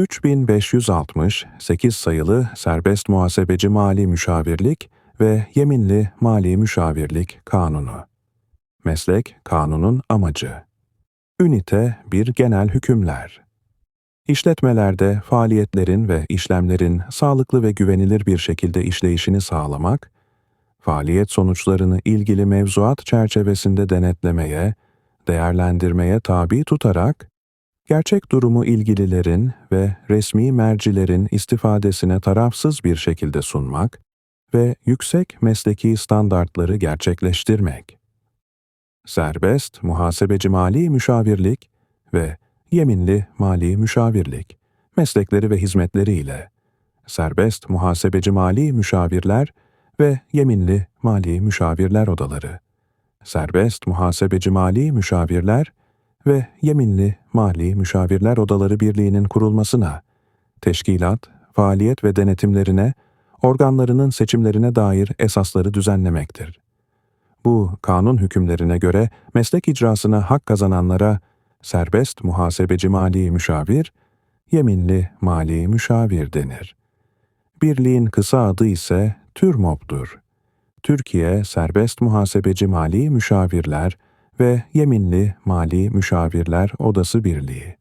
3560 8 sayılı Serbest Muhasebeci Mali Müşavirlik ve Yeminli Mali Müşavirlik Kanunu. Meslek kanunun amacı. Ünite 1 Genel hükümler. İşletmelerde faaliyetlerin ve işlemlerin sağlıklı ve güvenilir bir şekilde işleyişini sağlamak, faaliyet sonuçlarını ilgili mevzuat çerçevesinde denetlemeye, değerlendirmeye tabi tutarak, gerçek durumu ilgililerin ve resmi mercilerin istifadesine tarafsız bir şekilde sunmak ve yüksek mesleki standartları gerçekleştirmek. Serbest muhasebeci mali müşavirlik ve yeminli mali müşavirlik meslekleri ve hizmetleriyle serbest muhasebeci mali müşavirler ve yeminli mali müşavirler odaları, serbest muhasebeci mali müşavirler ve yeminli mali müşavirler odaları birliğinin kurulmasına, teşkilat, faaliyet ve denetimlerine, organlarının seçimlerine dair esasları düzenlemektir. Bu kanun hükümlerine göre meslek icrasına hak kazananlara serbest muhasebeci mali müşavir, yeminli mali müşavir denir. Birliğin kısa adı ise TÜRMOB'dur. Türkiye Serbest Muhasebeci Mali Müşavirler ve Yeminli Mali Müşavirler Odası Birliği.